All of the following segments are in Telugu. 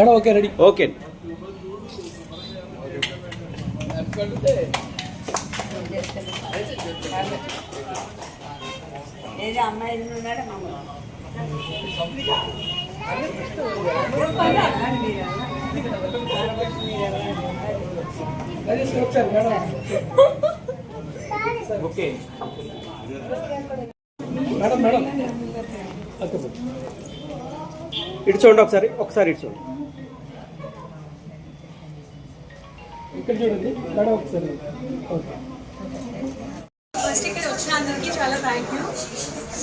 మేడం ఓకే రెడీ ఓకే ఏది అమ్మాయి ఉన్నాడు ఒకసారి madam okay madam madam okay ఇటు చూడండి ఒకసారి ఒకసారి ఇటు ఇక్కడ చూడండి ఇక్కడ ఒకసారి. ఓకే. ఫస్ట్ ఇక్కడ వచ్చిన అందరికీ చాలా థ్యాంక్ యూ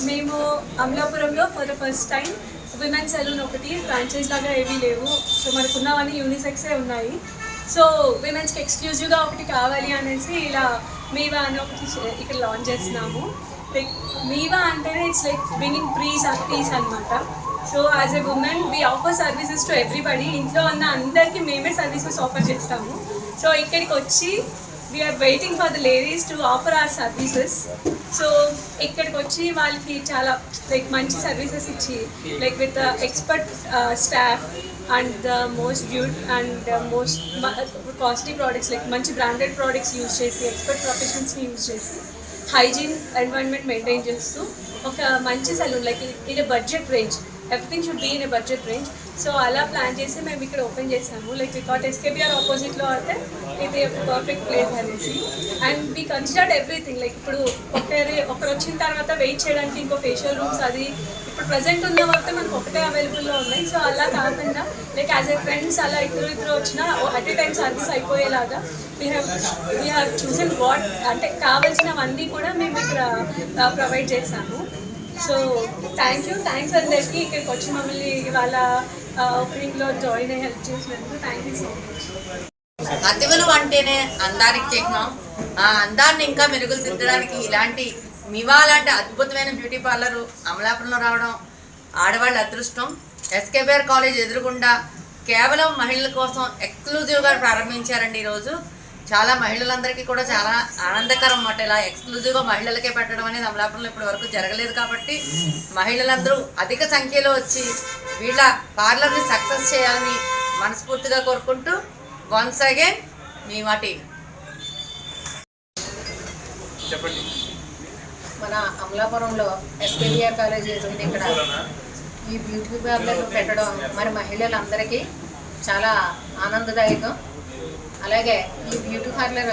మేము అమలాపురంలో for the first time women salon ఒకటి ఫ్రాంచైజ్ లాగా ఏమీ లేవు. సో మనకున్నవన్నీ యూనిసెక్సే ఉన్నాయి. సో విమెన్స్కి ఎక్స్క్లూజివ్గా ఒకటి కావాలి అనేసి ఇలా మీవా అని ఒకటి ఇక్కడ లాంచ్ చేస్తున్నాము. లైక్ మీవా అంటేనే ఇట్స్ లైక్ బ్రింగింగ్ ప్రీస్ పీస్ అనమాట so as a women we offer services to everybody ఇంట్లో ఉన్న అందరికీ మేమే సర్వీసెస్ ఆఫర్ చేస్తాము. సో ఇక్కడికి వచ్చి we are waiting for the ladies to offer our services so ఇక్కడికి వచ్చి వాళ్ళకి చాలా లైక్ మంచి సర్వీసెస్ ఇచ్చి like with expert staff and the most beaut and most costly products like మంచి బ్రాండెడ్ ప్రోడక్ట్స్ యూజ్ చేసి ఎక్స్పర్ట్ ప్రొఫెషన్స్ని యూజ్ చేసి హైజీన్ ఎన్వైర్న్మెంట్ మెయింటైన్ చేస్తూ ఒక మంచి salon like in budget range everything should be in a budget range so అలా ప్లాన్ చేసి మేము ఇక్కడ ఓపెన్ చేసాము. లైక్ బికాట్ ఎస్కేబిఆర్ ఆపోజిట్లో అయితే ఇది పర్ఫెక్ట్ ప్లేస్ అనేసి. And we considered everything like ఇప్పుడు ఒకరి ఒకరు వచ్చిన తర్వాత వెయిట్ చేయడానికి ఇంకో ఫేషియల్ రూమ్స్ అది ఇప్పుడు ప్రజెంట్ ఉన్న వరకు మనకు ఒకటే అవైలబుల్లో ఉన్నాయి. సో అలా కాకుండా లైక్ యాజ్ ఎ ఫ్రెండ్స్ అలా ఇద్దరు ఇద్దరు వచ్చినా at a time service అయిపోయేలాగా we have we have chosen what అంటే కావాల్సినవన్నీ కూడా మేము ఇక్కడ uh, ప్రొవైడ్ చేశాము సో థ్యాంక్ యూ థ్యాంక్స్ అందరికీ ఇక్కడికి వచ్చి మమ్మల్ని ఇవాళ ఓపెనింగ్లో జాయిన్ అయ్యి హెల్ప్ చేసినందుకు థ్యాంక్ యూ సో మచ్ అతివలు అంటేనే అందానికి చిహ్నం ఆ అందాన్ని ఇంకా మెరుగులు తిట్టడానికి ఇలాంటి మివా లాంటి అద్భుతమైన బ్యూటీ పార్లర్ అమలాపురంలో రావడం ఆడవాళ్ళ అదృష్టం. ఎస్కేబిఆర్ కాలేజ్ ఎదురుగుండా కేవలం మహిళల కోసం ఎక్స్క్లూజివ్గా ప్రారంభించారండి ఈరోజు. చాలా మహిళలందరికీ కూడా చాలా ఆనందకరం అన్నమాట. ఇలా ఎక్స్క్లూజివ్గా మహిళలకే పెట్టడం అనేది అమలాపురంలో ఇప్పటి వరకు జరగలేదు కాబట్టి మహిళలందరూ అధిక సంఖ్యలో వచ్చి వీళ్ళ పార్లర్ని సక్సెస్ చేయాలని మనస్ఫూర్తిగా కోరుకుంటూ వన్స్ అగైన్ మీ మా టీం చెప్పండి. మన అమలాపురంలో ఎస్కేబిఆర్ కాలేజ్ ఉంది ఇక్కడ ఈ బ్యూటీ పార్లర్ పెట్టడం మరి మహిళలందరికీ చాలా ఆనందదాయకం. అలాగే ఈ బ్యూటీ పార్లర్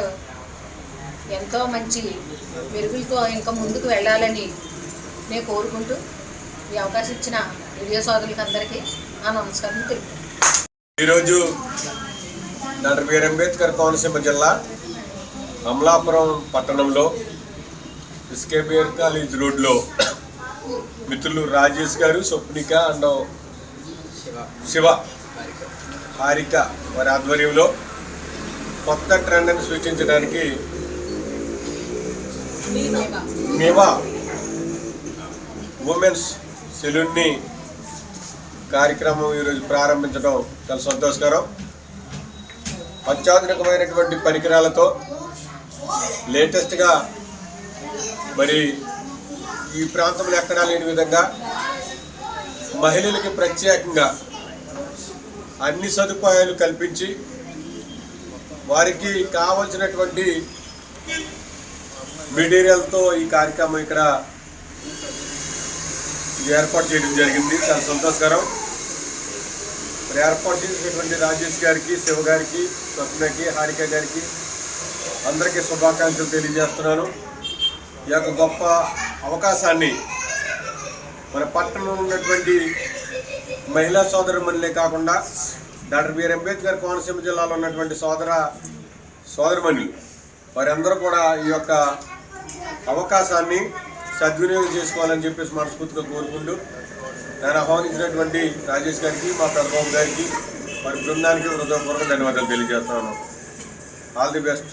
ఎంతో మంచి మెరుగులతో ఇంకా ముందుకు వెళ్ళాలని నేను కోరుకుంటూ ఈ అవకాశం ఇచ్చిన వీడియో సోదరులకి అందరికీ నా నమస్కారం తెలుపు ఈరోజు డాక్టర్ బిఆర్ అంబేద్కర్ కోనసీమ జిల్లా అమలాపురం పట్టణంలో ఎస్కేబిఆర్ కాలేజ్ రోడ్లో మిత్రులు రాజేష్ గారు స్వప్నిక అండ్ శివ హారిక వారి ఆధ్వర్యంలో కొత్త ట్రెండ్ని సూచించడానికి మేవా? ఉమెన్స్ సెలూన్ని కార్యక్రమం ఈరోజు ప్రారంభించడం చాలా సంతోషకరం. అత్యాధునికమైనటువంటి పరికరాలతో లేటెస్ట్గా మరి ఈ ప్రాంతంలో ఎక్కడా లేని విధంగా మహిళలకి ప్రత్యేకంగా అన్ని సదుపాయాలు కల్పించి వారికి కావలసినటువంటి మెటీరియల్తో ఈ కార్యక్రమం ఇక్కడ ఏర్పాటు చేయడం జరిగింది. చాలా సంతోషకరం. మరి ఏర్పాటు చేసినటువంటి రాజేష్ గారికి శివ గారికి స్వప్నకి హారిక గారికి అందరికీ శుభాకాంక్షలు తెలియజేస్తున్నాను. ఈ యొక్క గొప్ప అవకాశాన్ని మన పట్టణంలో ఉన్నటువంటి మహిళా సోదరుమణులే కాకుండా డాక్టర్ బిఆర్ అంబేద్కర్ కోనసీమ జిల్లాలో ఉన్నటువంటి సోదర సోదరుమణులు వారందరూ కూడా ఈ యొక్క అవకాశాన్ని సద్వినియోగం చేసుకోవాలని చెప్పేసి మనస్ఫూర్తిగా కోరుకుంటూ నేను ఆహ్వానించినటువంటి రాజేష్ గారికి మా పెద్దబాబు గారికి వారి బృందానికి హృదయపూర్వక ధన్యవాదాలు తెలియజేస్తాను ఆల్ ది బెస్ట్